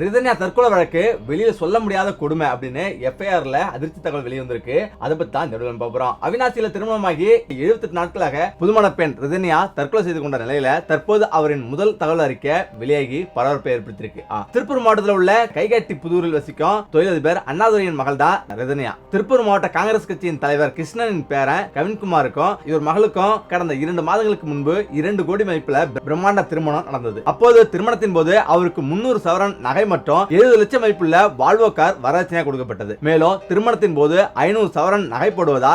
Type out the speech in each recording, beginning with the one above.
ரிதன்யா தற்கொலை வழக்கு வெளியில சொல்ல முடியாத கொடுமை அப்படின்னு எஃப்ஐஆர்ல அதிர்ச்சி தகவல் வெளிவந்திருக்கு. அதை பத்தி தான் நடுவில் பாப்புறோம் அவினாசியில திருமணமாகி 78 நாட்களாக புதுமண பெண் ரிதன்யா தற்கொலை செய்து கொண்ட நிலையில தற்போது அவரின் முதல் தகவல் அறிக்கை வெளியாகி பரபரப்பை ஏற்படுத்தியிருக்கு. திருப்பூர் மாவட்டத்தில் உள்ள கைகாட்டி புதூரில் வசிக்கும் தொழிலதிபர் அண்ணாதுரையின் மகள் தான் ரிதன்யா. திருப்பூர் மாவட்ட காங்கிரஸ் கட்சியின் தலைவர் கிருஷ்ணனின் பேரன் கவின்குமாருக்கும் இவர் மகளுக்கும் கடந்த இரண்டு மாதங்களுக்கு முன்பு இரண்டு கோடி மதிப்புல பிரம்மாண்ட திருமணம் நடந்தது. அப்போது திருமணத்தின் போது அவருக்கு முன்னூறு சவரன் நகை மற்றும் எழுபது லட்சம் மதிப்புள்ள வால்வோ கார் வரதட்சணையாக கொடுக்கப்பட்டது. மேலும் திருமணத்தின் போது ஐநூறு சவரன் நகை போடுவதா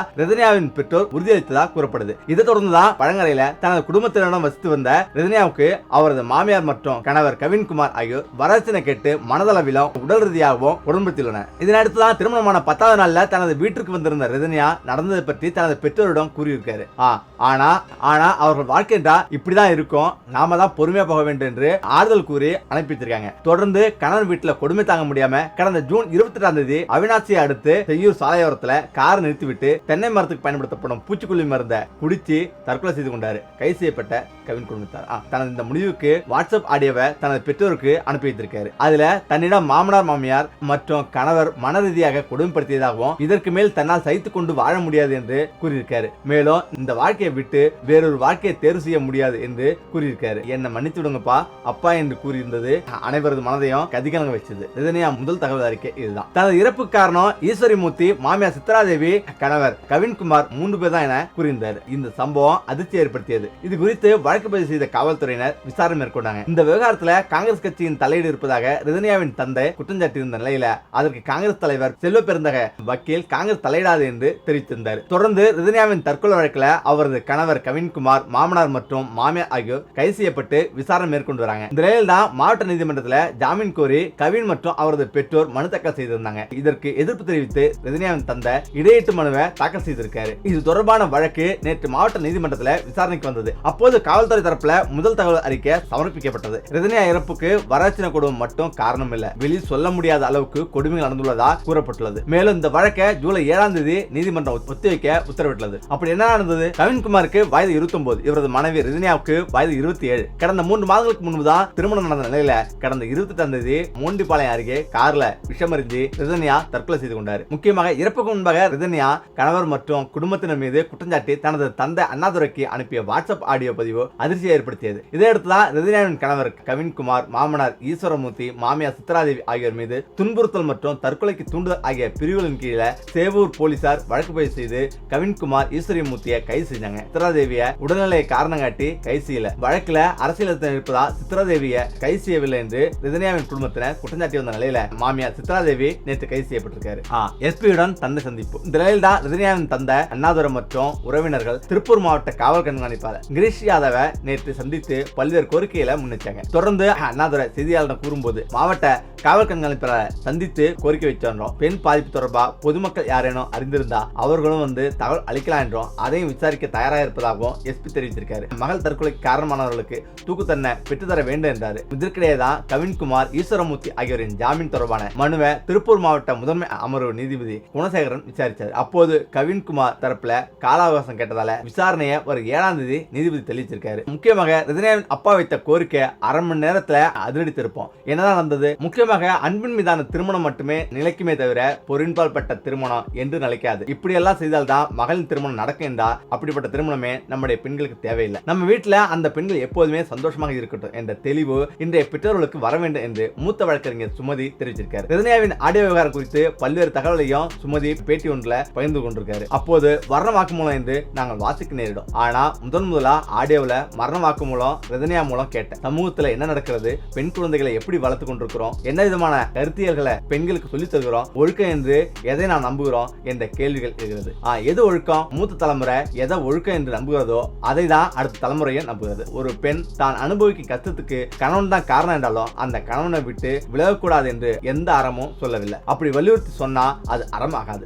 பெற்றோர் உறுதியளித்ததாக கூறப்படுது. இதை தொடர்ந்து தான் பழங்கரையில தனது குடும்பத்தினரிடம் வசித்து வந்த ரிதன்யாவுக்கு அவரது மாமியார் மற்றும் கணவர் கவின்குமார் ஆகியோர் வரதட்சணை கேட்டு மனதளவிலும் உடல் ரீதியாகவும் உடன்படுத்தியுள்ளனர் இதனடுத்து தான் திருமணமான பத்தாவது நாள்ல தனது வீட்டிற்கு வந்திருந்த ரிதன்யா நடந்ததை பற்றி தனது பெற்றோரிடம் கூறியிருக்காரு. ஆ, ஆனா ஆனா அவர்கள் வாழ்க்கைன்றா இப்படிதான் இருக்கும். நாம தான் பொறுமையா போக வேண்டும் என்று ஆறுதல் கூறி அனுப்பி வச்சிருக்காங்க தொடர்ந்து கணவன் வீட்டுல கொடுமை தாங்க முடியாம கடந்த ஜூன் இருபத்தி எட்டாம் தேதி அவினாசியை அடுத்து செய்யூர் சாலையோரத்துல கார் நிறுத்திவிட்டு தென்னை மரத்துக்கு பயன்படுத்தப்படும் பூச்சிக்கொல்லி மருந்தை குடிச்சு தற்கொலை செய்து கொண்டாரு. கைது செய்யப்பட்ட கவின் குடும்பத்தார். தனது இந்த முடிவுக்கு வாட்ஸ்அப் ஆடியோவை தனது பெற்றோருக்கு அனுப்பி வைத்திருக்காரு. அதுல தன்னிடம் மாமனார் மாமியார் மற்றும் கணவர் மன ரீதியாக கொடுமைப்படுத்தியதாகவும் இதற்கு மேல் தன்னால் சைத்து கொண்டு வாழ முடியாது என்று கூறியிருக்காரு. மேலும் இந்த வாழ்க்கையை விட்டு வேறொரு வாழ்க்கையை தேர்வு செய்ய முடியாது என்று கூறியிருக்காரு. என்னை மன்னித்து விடுங்கப்பா அப்பா என்று கூறியிருந்தது அனைவரது மனதையும் கதிகலங்க வச்சது. இதனையா முதல் தகவல் அறிக்கை இதுதான். தனது இறப்பு காரணம் ஈஸ்வரி மூர்த்தி மாமியார் சித்ராதேவி கணவர் கவின்குமார் மூன்று பேர் தான் என கூறியிருந்தார். இந்த சம்பவம் அதிர்ச்சி ஏற்படுத்தியது. இது குறித்து வழக்கு பதிவு செய்த காவல்துறையினர் விசாரணை மேற்கொண்டாங்க. இந்த விவகாரத்துல காங்கிரஸ் கட்சியின் தலையீடு இருப்பதாக ரிதன்யாவின் தந்தை குற்றஞ்சாட்டியிருந்த நிலையில அதற்கு காங்கிரஸ் தலைவர் செல்வ பெருந்தக வக்கீல் காங்கிரஸ் தலையிடாது என்று தெரிவித்திருந்தார். தொடர்ந்து ரிதன்யாவின் தற்கொலை வழக்கில் அவரது கணவர் கவின்குமார் மாமனார் மற்றும் மாமியார் ஆகியோர் கைது செய்யப்பட்டு விசாரணை மேற்கொண்டு வராங்க. இந்த நிலையில் தான் மாவட்ட நீதிமன்றத்தில் ஜாமீன் கோரி கவின் மற்றும் அவரது பெற்றோர் மனு தாக்கல் செய்திருந்தாங்க. இதற்கு எதிர்ப்பு தெரிவித்து ரிதன்யாவின் தந்த இடையீட்டு மனுவை தாக்கல் செய்திருக்காரு. இது தொடர்பான வழக்கு நேற்று மாவட்ட நீதிமன்றத்தில் விசாரணைக்கு வந்தது. அப்போது காவல்துறை தரப்புல முதல் தகவல் அறிக்கை சமர்ப்பிக்கப்பட்டது. ரஜினியா இறப்புக்கு வரட்சணை குடும்பம் மட்டும் காரணம் இல்ல வெளியில் சொல்ல முடியாத அளவுக்கு கொடுமைகள் நடந்துள்ளதா கூறப்பட்டுள்ளது. மேலும் இந்த வழக்கை ஜூலை ஏழாம் தேதி நீதிமன்றம் ஒத்திவைக்க உத்தரவிட்டுள்ளது. அப்படி என்ன நடந்தது? கவின்குமாருக்கு வயது 29 இவரது மனைவி ரஜினியாவுக்கு வயது 27 கடந்த மூன்று மாதங்களுக்கு முன்பு தான் திருமணம் நடந்த நிலையில கடந்த 28 தேதி மோண்டிபாளையம் அருகே கார்ல விஷமறிஞ்சு ரிதன்யா தற்கொலை செய்து கொண்டார். முக்கியமாக இறப்புக்கு முன்பாக ரிதன்யா கணவர் மற்றும் குடும்பத்தினர் மீது குற்றஞ்சாட்டி தனது தந்தை அண்ணாதுரைக்கு அனுப்பிய வாட்ஸ்அப் ஆடியோ பதிவு அதிர்ச்சியை ஏற்படுத்தியது. இதையடுத்து தான் ரிதன்யாவின் கணவர் கவின்குமார் மாமனார் ஈஸ்வரமூர்த்தி மாமியார் சித்ராதேவி ஆகியோர் மீது துன்புறுத்தல் மற்றும் தற்கொலைக்கு தூண்டுதல் ஆகிய பிரிவுகளின் கீழே சேவூர் போலீசார் வழக்கு பதிவு செய்து கவின்குமார் ஈஸ்வரியமூர்த்தியை கைது செஞ்சாங்க. சித்ராதேவிய உடல்நிலை காரணம் காட்டி கைது செய்யல. வழக்குல அரசியல் அழுத்தம் இருப்பதால் சித்ராதேவிய கைது செய்யவில்லை என்று ரிதன்யாவின் குடும்பத்தினர் குற்றஞ்சாட்டி வந்த நிலையில மாமியார் சித்ராதேவி நேற்று கைது செய்யப்பட்டிருக்காரு. எஸ்பியுடன் தந்தை சந்திப்பு. இந்த நிலையில் தான் ரிதன்யாவின் தந்தை அண்ணாதுரம் மற்றும் உறவினர்கள் திருப்பூர் மாவட்ட காவல் கண்காணிப்பாளர் கிரீஷ் யாதவை நேற்று சந்தித்து பல்வேறு கோரிக்கைகளை முன்னிச்சாங்க தொடர்ந்து அண்ணாதுரை செய்தியாளரிடம் கூறும்போது மாவட்ட காவல் கண்காணிப்பாளரை சந்தித்து கோரிக்கை வச்சிருந்தோம் பெண் பாதிப்பு தொடர்பா பொதுமக்கள் யாரேனும் அறிந்திருந்தா அவர்களும் வந்து தகவல் அளிக்கலாம் என்றும். அதையும் விசாரிக்க தயாராக இருப்பதாகவும் எஸ்பி தெரிவித்திருக்காரு. மகள் தற்கொலைக்கு காரணமானவர்களுக்கு தூக்கு தன்னை பெற்றுத்தர வேண்டும் என்றார். இதற்கிடையே தான் கவின்குமார் ஈஸ்வரமூர்த்தி ஆகியோரின் ஜாமீன் தொடர்பான மனுவை திருப்பூர் மாவட்ட முதன்மை அமர்வு நீதிபதி குணசேகரன் விசாரித்தார். அப்போது கவின்குமார் தரப்புல கால அவகாசம் கேட்டதால விசாரணையை ஒரு ஏழாம் தேதி நீதிபதி தெளிவிச்சிருக்காரு முக்கியமாக ரிதன்யாவின் அப்பா வைத்த கோரிக்கை அரை மணி நேரத்துல அதிரடித்திருப்போம். என்னதான் நடந்தது? முக்கியமாக அன்பின் மீதான திருமணம் மட்டுமே நிலைக்குமே தவிர பொருண்பால் பட்ட திருமணம் என்று நிலைக்காது. இப்படி எல்லாம் செய்தால்தான் மகளின் திருமணம் நடக்கும் என்றா? அப்படிப்பட்ட திருமணமே நம்முடைய பெண்களுக்கு தேவையில்லை. நம்ம வீட்டுல அந்த பெண்கள் எப்போதுமே சந்தோஷமாக இருக்கட்டும் என்ற தெளிவு இன்றைய பெற்றோர்களுக்கு வர வேண்டும் என்று மூத்த வழக்கறிஞர் சுமதி தெரிவிச்சிருக்காரு. ரஜினியாவின் ஆடியோ விவகாரம் குறித்து பல்வேறு தகவலையும் சுமதி பேட்டி ஒன்றில் பகிர்ந்து கொண்டிருக்காரு. அப்போது மரண வாக்குமூலம் என்று நாங்கள் வாசிக்க நேரிடும். ஆனா முதன் முதலா ஆடியோவில் மரண வாக்குமூலம் ரஜினியா மூலம் கேட்டேன். சமூகத்தில் என்ன நடக்கிறது பெண் குழந்தைகளை எப்படி வளர்த்து கொண்டிருக்கிறோம் என்ன விதமான கருத்தியல்களை பெண்களுக்கு சொல்லித் தருகிறோம் ஒழுக்கம் என்று எதை நான் நம்புகிறோம் என்ற கேள்விகள் இருக்கிறது எது ஒழுக்கம் மூத்த தலைமுறை எதை ஒழுக்கம் என்று நம்புகிறதோ அதை தான் அடுத்த தலைமுறையும் நம்புகிறது. ஒரு பெண் தான் அனுபவிக்கும் கஷ்டத்துக்கு கணவன் தான் காரணம் என்றாலும் அந்த கணவனை விட்டு விலகக்கூடாது என்று எந்த அறமும் சொல்லவில்லை. அப்படி வலியுறுத்தி சொன்னா அது அறம் ஆகாது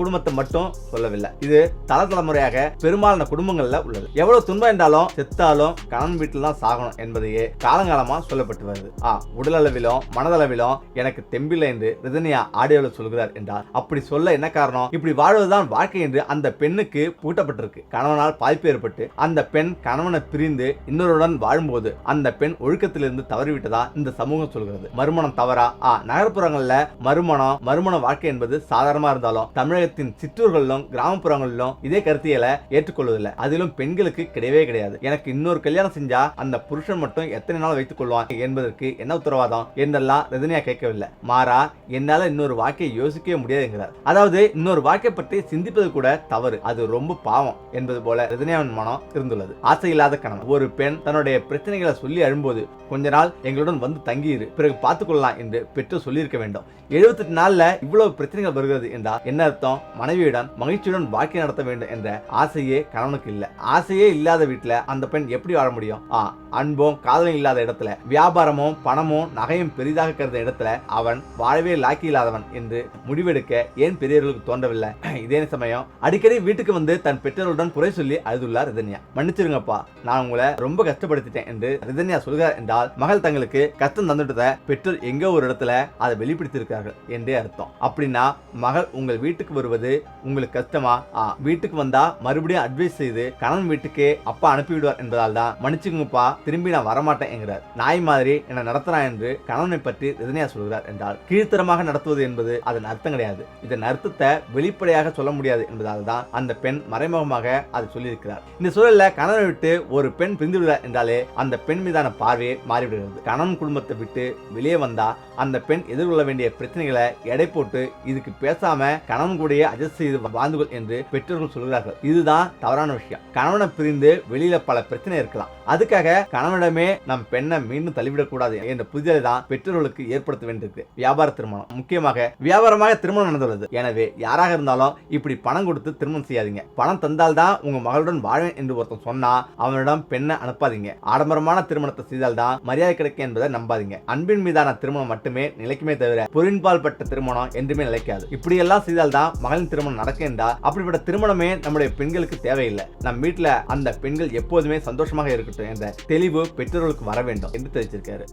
குடும்பத்தை மட்டும் சொல்லவில்லை. இது தல தலைமுறையாக பெரும்பாலான குடும்பங்கள்ல உள்ளது. எவ்வளவு துன்பம் என்றாலும் செத்தாலும் கணவன் வீட்டில் தான் சாகணும் என்பதையே காலங்காலமா சொல்லப்பட்டு வருது. ஆ உடலளவிலும் மனதளவிலும் எனக்கு தெம்பில்லை என்று ரஜினியா ஆடியோவில் சொல்கிறார் என்றார். அப்படி சொல்ல என்ன காரணம்? இப்படி வாழ்வதுதான் வாழ்க்கை என்று அந்த பெண்ணுக்கு பூட்டப்பட்டிருக்கு கணவனால் பாதிப்பு ஏற்பட்டு அந்த பெண் கணவனை பிரிந்து இன்னொருடன் வாழும்போது அந்த பெண் ஒழுக்கத்திலிருந்து தவறிவிட்டதா இந்த சமூகம் சொல்கிறது. வருகிறது மறுமணம் தவறா? ஆ நகர்ப்புறங்கள்ல மறுமணம் மறுமண வாழ்க்கை என்பது சாதாரணமா இருந்தாலும் தமிழகத்தின் சிற்றூர்களிலும் கிராமப்புறங்களிலும் இதே கருத்தியலை ஏற்றுக்கொள்வதில்லை. அதிலும் பெண்களுக்கு கிடையவே கிடையாது. எனக்கு இன்னொரு கல்யாணம் செஞ்சா அந்த புருஷன் மட்டும் எத்தனை நாள் வைத்துக் கொள்வான் என்பதற்கு என்ன உத்தரவாதம்? என்றெல்லாம் ரஜினியா கேட்கவில்லை. மாறா என்னால இன்னொரு வாழ்க்கையை யோசிக்கவே முடியாதுங்கிறார் அதாவது இன்னொரு வாழ்க்கை பற்றி சிந்திப்பது கூட தவறு. அது ரொம்ப பாவம் என்பது போல ரஜினியாவின் மனம் இருந்துள்ளது. ஆசை இல்லாத கணவன். ஒரு பெண் தன்னுடைய பிரச்சனைகளை சொல்லி அழும்போது கொஞ்ச நாள் எங்களுடன் வந்து தங்கியிரு. பிறகு பார்த்துக்கொள்ளலாம் என்று பெற்றோர் சொல்லியிருக்க வேண்டும். எழுபத்தெட்டு நாளில் இவ்வளவு பிரச்சனைகள் வருகிறது என்றால் என்ன அர்த்தம்? மனைவியுடன் மகிழ்ச்சியுடன் வாழ்க்கை நடத்த வேண்டும் என்ற ஆசையே கணவனுக்கு இல்லை. ஆசையே இல்லாத வீட்டில் அந்த பெண் எப்படி வாழ முடியும்? ஆ அன்பும் காதலும் இல்லாத இடத்துல வியாபாரமும் பணமும் நகையும் பெரிதாக கருத இடத்துல அவன் வாழவே லாக்கி இல்லாதவன் என்று முடிவெடுக்க ஏன் பெரியவர்களுக்கு தோன்றவில்லை? இதே சமயம் அடிக்கடி வீட்டுக்கு வந்து தன் பெற்றோருடன் குறை சொல்லி அழுதுள்ளார் ரிதன்யா. மன்னிச்சிருங்கப்பா நான் உங்களை ரொம்ப கஷ்டப்படுத்திட்டேன் என்று ரிதன்யா சொல்கிறார் என்றால் மகள் தங்களுக்கு கஷ்டம் தந்துட்டத பெற்றோர் எங்க ஒரு இடத்துல அதை வெளிப்படுத்தியிருக்கார்கள் என்றே அர்த்தம். அப்படின்னா மகள் உங்கள் வீட்டுக்கு வருவது உங்களுக்கு கஷ்டமா? வீட்டுக்கு வந்தா மறுபடியும் அட்வைஸ் செய்து கணவன் வீட்டுக்கு அப்பா அனுப்பிவிடுவார் என்பதால் தான் மன்னிச்சுங்கப்பா திரும்பி நான் வரமாட்டேன் என்கிறார். நாய் மாதிரி என்ன நடத்துறான் என்று கணவனை பற்றி ரஜினியா சொல்கிறார் என்றால் கீழ்த்தரமாக நடத்துவது என்பது அதன் அர்த்தம் கிடையாது. இதன் அர்த்தத்தை வெளிப்படையாக சொல்ல முடியாது என்பதால் தான் அந்த பெண் மறைமுகமாக அதை சொல்லியிருக்கிறார். இந்த சூழல்ல கணவனை விட்டு ஒரு பெண் பிரிந்து விடுகிறார் என்றாலே அந்த பெண் மீதான பார்வையே மாறிவிடுகிறது. கணவன் குடும்பத்தை விட்டு வெளியே வந்தா அந்த பெண் எதிர்கொள்ள வேண்டிய பிரச்சனைகளை எடை போட்டு இதுக்கு பேசாம கணவன் கூடயே அட்ஜஸ்ட் செய்து வாழ்ந்துகள் என்று பெற்றோர்கள் சொல்கிறார்கள். இதுதான் தவறான விஷயம். கணவனை பிரிந்து வெளியில பல பிரச்சனை இருக்கலாம். அதுக்காக கணவனிடமே நம் பெண்ணை மீண்டும் தள்ளிவிடக் கூடாது என்ற புரிதலை தான் பெற்றோர்களுக்கு ஏற்படுத்த வேண்டியிருக்கு. வியாபார திருமணம். முக்கியமாக வியாபாரமாக திருமணம் நடந்துள்ளது. எனவே யாராக இருந்தாலும் இப்படி பணம் கொடுத்து திருமணம் செய்யாதீங்க. பணம் தந்தால்தான் உங்க மகளுடன் வாழ்வேன் என்று ஒருத்தன் சொன்னா அவனிடம் பெண்ணை அனுப்பாதீங்க. ஆடம்பரமான திருமணத்தை செய்தால்தான் மரியாதை கிடைக்கும் என்பதை நம்பாதீங்க. அன்பின் மீதான திருமணம் மட்டுமே நிலைக்குமே தவிர பொருண்பால் பட்ட திருமணம் என்றுமே நிலைக்காது. இப்படியெல்லாம் செய்தால்தான் மகளின் திருமணம் நடக்கும் என்றால் அப்படிப்பட்ட திருமணமே நம்முடைய பெண்களுக்கு தேவையில்லை. நம் வீட்டுல அந்த பெண்கள் எப்போதுமே சந்தோஷமாக இருக்கட்டும் என்ற தெளிவு பெற்றோர்களுக்கு வர வேண்டும் என்று தெரிவிச்சிருக்காரு.